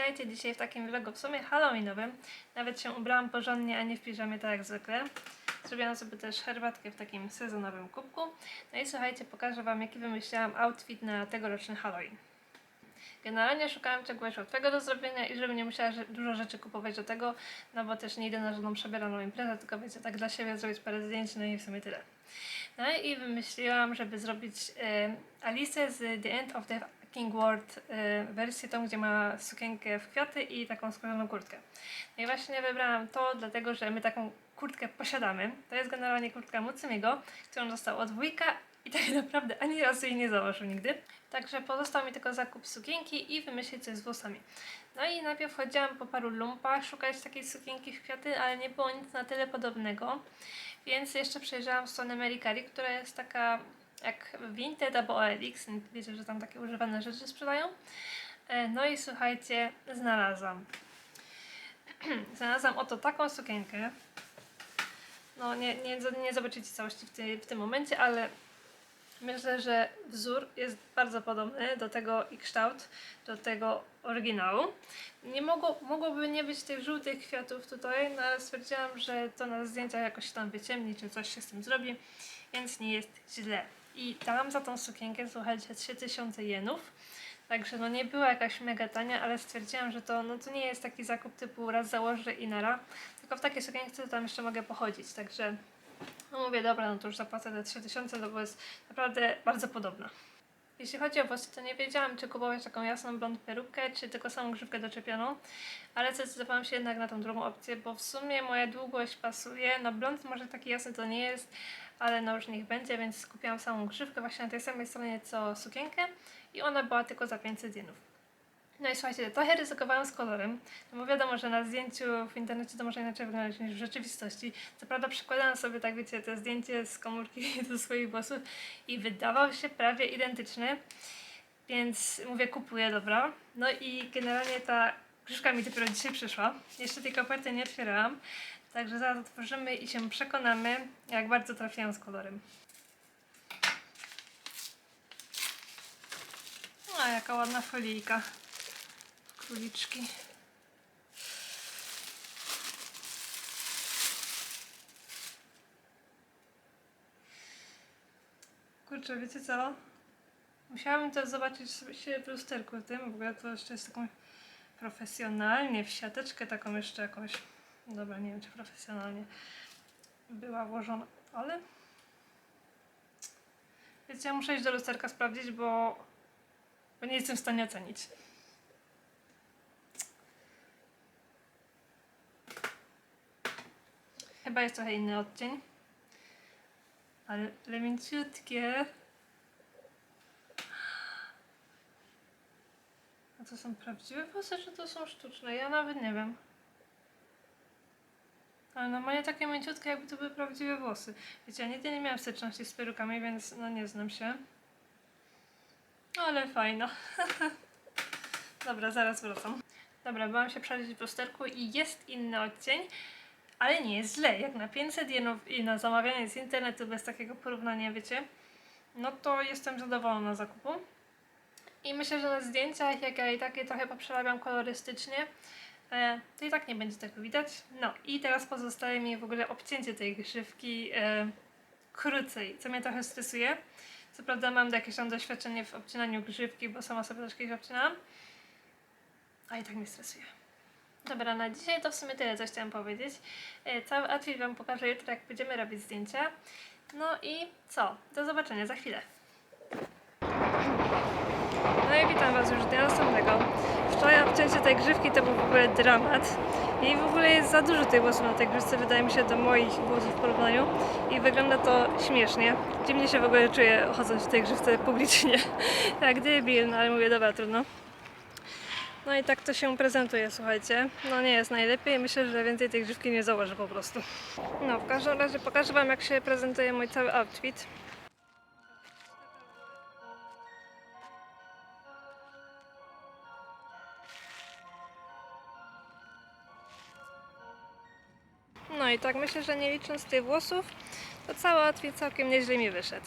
witajcie dzisiaj w takim vlogu w sumie halloweenowym. Nawet się ubrałam porządnie, a nie w piżamie tak jak zwykle. Zrobiłam sobie też herbatkę w takim sezonowym kubku. No i słuchajcie, pokażę Wam jaki wymyśliłam outfit na tegoroczny Halloween. Generalnie szukałam czegoś łatwego do zrobienia i żebym nie musiała dużo rzeczy kupować do tego, no bo też nie idę na żadną przebieraną imprezę, tylko wiecie, tak dla siebie zrobić parę zdjęć, no i w sumie tyle. No i wymyśliłam, żeby zrobić e, Alicę z The End of the King World e, wersję tą, gdzie ma sukienkę w kwiaty i taką skórzaną kurtkę. No i właśnie wybrałam to, dlatego że my taką kurtkę posiadamy. To jest generalnie kurtka Mucymiego, którą dostał od wujka i tak naprawdę ani razu jej nie założył nigdy. Także pozostał mi tylko zakup sukienki i wymyślić coś z włosami. No i najpierw chodziłam po paru lumpach szukać takiej sukienki w kwiaty, ale nie było nic na tyle podobnego. Więc jeszcze przejrzałam stronę Mericari, która jest taka jak Vinted albo OLX. Wiecie, że tam takie używane rzeczy sprzedają. E, No i słuchajcie, znalazłam. znalazłam oto taką sukienkę. No nie, nie, nie zobaczycie całości w, ty, w tym momencie, ale myślę, że wzór jest bardzo podobny do tego i kształt do tego oryginału. Nie mogło, mogłoby nie być tych żółtych kwiatów tutaj, no ale stwierdziłam, że to na zdjęciach jakoś tam wyciemni, czy coś się z tym zrobi, więc nie jest źle. I dałam za tą sukienkę, słuchajcie, 3000 jenów. Także no nie była jakaś mega tania, ale stwierdziłam, że to, no to nie jest taki zakup typu raz założę i nara, tylko w takiej sukience tam jeszcze mogę pochodzić, także no mówię, dobra, no to już zapłacę te 3000, no bo jest naprawdę bardzo podobna. Jeśli chodzi o włosy, to nie wiedziałam, czy kupować taką jasną blond perukę, czy tylko samą grzywkę doczepioną, ale zdecydowałam się jednak na tą drugą opcję, bo w sumie moja długość pasuje. No blond może taki jasny to nie jest, ale no już niech będzie, więc skupiłam samą grzywkę właśnie na tej samej stronie co sukienkę i ona była tylko za 500 jenów. No i słuchajcie, trochę ryzykowałam z kolorem, no bo wiadomo, że na zdjęciu w internecie to może inaczej wyglądać niż w rzeczywistości. Co prawda przykładałam sobie, tak wiecie, to zdjęcie z komórki do swoich włosów i wydawał się prawie identyczny, więc mówię, kupuję, dobra. No i generalnie ta krzyżka mi dopiero dzisiaj przyszła. Jeszcze tej koperty nie otwierałam, także zaraz otworzymy i się przekonamy, jak bardzo trafiłam z kolorem. A jaka ładna folijka. Króliczki. Kurczę, wiecie co? Musiałabym to zobaczyć sobie w lusterku tym, w ogóle to jeszcze jest taką profesjonalnie, w siateczkę taką jeszcze jakąś. Dobra, nie wiem czy profesjonalnie była włożona, ale wiecie, ja muszę iść do lusterka sprawdzić, bo, bo nie jestem w stanie ocenić. Chyba jest trochę inny odcień. Ale, ale mięciutkie. A to są prawdziwe włosy, czy to są sztuczne? Ja nawet nie wiem. Ale no moje takie mięciutkie, jakby to były prawdziwe włosy. Wiecie, ja nigdy nie miałam styczności z perukami, więc no nie znam się. Ale fajno. Dobra, zaraz wracam. Dobra, byłam się przejrzeć w lusterku i jest inny odcień, ale nie jest źle. Jak na 500 jenów i na zamawianie z internetu bez takiego porównania, wiecie, no to jestem zadowolona zakupu. I myślę, że na zdjęciach, jak ja i tak je trochę poprzerabiam kolorystycznie, e, to i tak nie będzie tego widać. No i teraz pozostaje mi w ogóle obcięcie tej grzywki e, krócej, co mnie trochę stresuje. Co prawda mam jakieś tam doświadczenie w obcinaniu grzywki, bo sama sobie też kiedyś obcinałam, a i tak mnie stresuje. Dobra, na dzisiaj to w sumie tyle, co chciałam powiedzieć. E, Cały outfit Wam pokażę jutro, jak będziemy robić zdjęcia. No i co? Do zobaczenia za chwilę. No i witam Was już dnia następnego. Wczoraj obcięcie tej grzywki to był w ogóle dramat. I w ogóle jest za dużo tych włosów na tej grzywce, wydaje mi się, do moich włosów w porównaniu. I wygląda to śmiesznie. Dziwnie się w ogóle czuję chodząc w tej grzywce publicznie. Jak debil, no ale mówię, dobra, trudno. No i tak to się prezentuje, słuchajcie. No nie jest najlepiej, myślę, że więcej tej grzywki nie założę po prostu. No, w każdym razie pokażę Wam, jak się prezentuje mój cały outfit. No i tak myślę, że nie licząc tych włosów, to cały outfit całkiem nieźle mi wyszedł.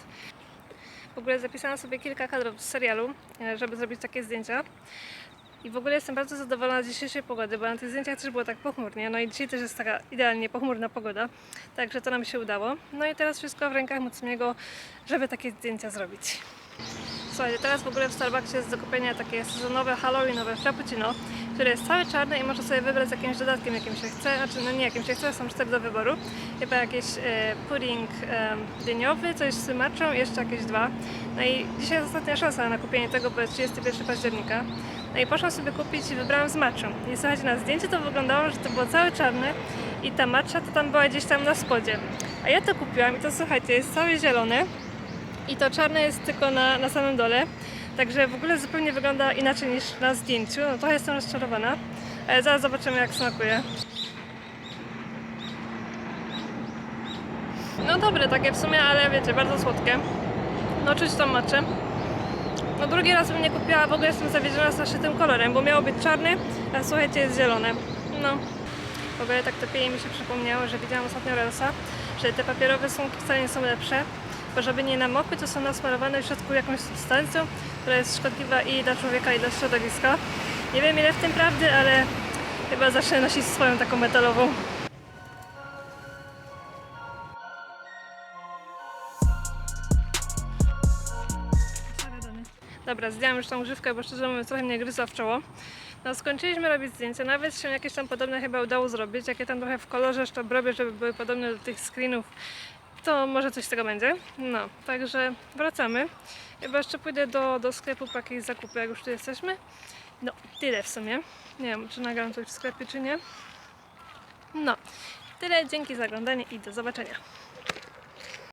W ogóle zapisałam sobie kilka kadrów z serialu, e, żeby zrobić takie zdjęcia. I w ogóle jestem bardzo zadowolona z dzisiejszej pogody, bo na tych zdjęciach też było tak pochmurnie. No i dzisiaj też jest taka idealnie pochmurna pogoda, także to nam się udało. No i teraz wszystko w rękach Mocmiego, żeby takie zdjęcia zrobić. Słuchajcie, teraz w ogóle w Starbucksie jest do kupienia takie sezonowe halloweenowe frappuccino, które jest całe czarne i można sobie wybrać jakimś dodatkiem, jakim się chce, znaczy no nie jakim się chce, są cztery do wyboru. Chyba jakiś e, pudding e, dyniowy, coś z maczą jeszcze jakieś dwa. No i dzisiaj jest ostatnia szansa na kupienie tego, bo jest 31 października. No i poszłam sobie kupić i wybrałam z maczą. I słuchajcie, na zdjęciu to wyglądało, że to było całe czarne i ta macza to tam była gdzieś tam na spodzie. A ja to kupiłam i to słuchajcie, jest całe zielone. I to czarne jest tylko na, na samym dole. Także w ogóle zupełnie wygląda inaczej niż na zdjęciu. No trochę jestem rozczarowana. Ale zaraz zobaczymy jak smakuje. No dobre takie w sumie, ale wiecie, bardzo słodkie. No czuć tą maczę. No drugi raz bym nie kupiła, w ogóle jestem zawiedziona strasznie tym kolorem, bo miało być czarny, a słuchajcie jest zielone. No. W ogóle tak lepiej mi się przypomniało, że widziałam ostatnio Relsa, że te papierowe słomki wcale nie są lepsze, bo żeby nie namokły, to są nasmarowane w środku jakąś substancją, która jest szkodliwa i dla człowieka, i dla środowiska. Nie wiem ile w tym prawdy, ale chyba zacznę nosić swoją taką metalową. Dobra, zdjęłam już tą grzywkę, bo szczerze mówiąc trochę mnie gryzła w czoło. No skończyliśmy robić zdjęcia, nawet się jakieś tam podobne chyba udało zrobić, jakie tam trochę w kolorze jeszcze robię, żeby były podobne do tych screenów, to może coś z tego będzie. No, także wracamy. Chyba jeszcze pójdę do, do sklepu po jakieś zakupy, jak już tu jesteśmy. No, tyle w sumie. Nie wiem, czy nagram coś w sklepie, czy nie. No, tyle, dzięki za oglądanie i do zobaczenia.